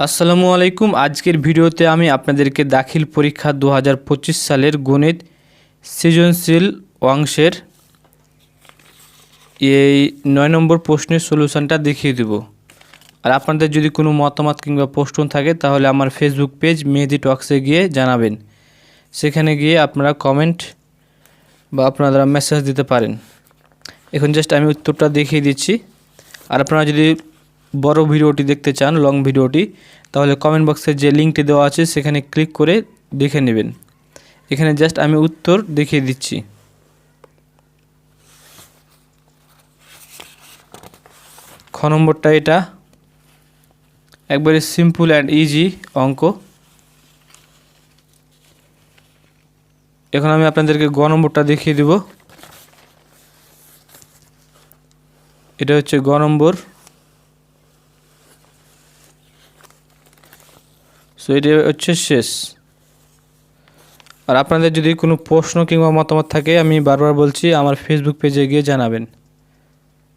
আসসালামু আলাইকুম। আজকের ভিডিওতে আমি আপনাদেরকে দাখিল পরীক্ষা দু পঁচিশ সালের গণিত সৃজনশীল অংশের এই নয় নম্বর প্রশ্নের সলিউশনটা দেখিয়ে দেব। আর আপনাদের যদি কোনো মতামত কিংবা প্রশ্ন থাকে, তাহলে আমার ফেসবুক পেজ মেহেদি টক্সে গিয়ে জানাবেন। সেখানে গিয়ে আপনারা কমেন্ট বা আপনারা মেসেজ দিতে পারেন। এখন জাস্ট আমি উত্তরটা দেখিয়ে দিচ্ছি। আর আপনারা যদি বড় ভিডিওটি দেখতে চান লং ভিডিওটি, তাহলে কমেন্ট বক্সে যে লিঙ্কটি দেওয়া আছে, সেখানে ক্লিক করে দেখে নেবেন। এখানে জাস্ট আমি উত্তর দেখিয়ে দিচ্ছি। খ নম্বরটা এটা। একবারে সিম্পল অ্যান্ড ইজি অঙ্ক। এখন আমি আপনাদেরকে গ নম্বরটা দেখিয়ে দেব। এটা হচ্ছে গ নম্বর। সো এটা হচ্ছে শেষ। আর আপনাদের যদি কোনো প্রশ্ন কিংবা মতামত থাকে, আমি বারবার বলছি, আমার ফেসবুক পেজে গিয়ে জানাবেন।